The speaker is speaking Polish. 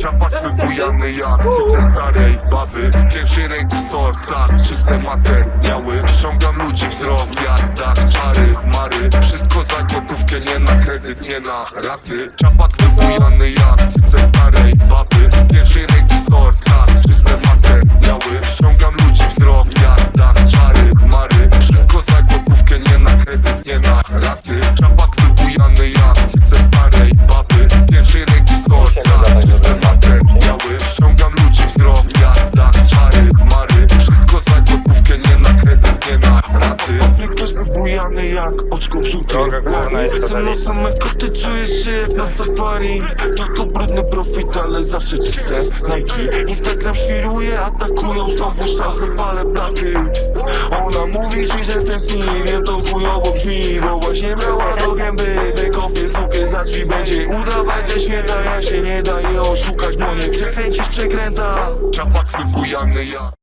Czapak wybujany jak cyce starej baby Z pierwszej ręki sort, tak, czyste materiały Ściągam ludzi wzrok jak dach, czary, mary Wszystko za gotówkę, nie na kredyt, nie na raty. Czapak wybujany jak cyce starej baby Z pierwszej ręki sort, tak, czyste materiały Ściągam ludzi wzrok jak dach, czary, mary Wszystko za gotówkę, nie na kredyt, nie na raty Wybujany jak oczko w rani Ze mną same koty, czujesz się jak na safari. Tylko brudny profit, ale zawsze czyste Nike Instagram świruje, atakują znowu sztafy, palę platy Ona mówi ci, że tęskni, wiem to chujowo brzmi Bo właśnie brała do gęby, wykopię sukę za drzwi Będzie udawać, że święta, ja się nie daję oszukać Bo nie przekręcisz przekręta. Czapak wybujany jak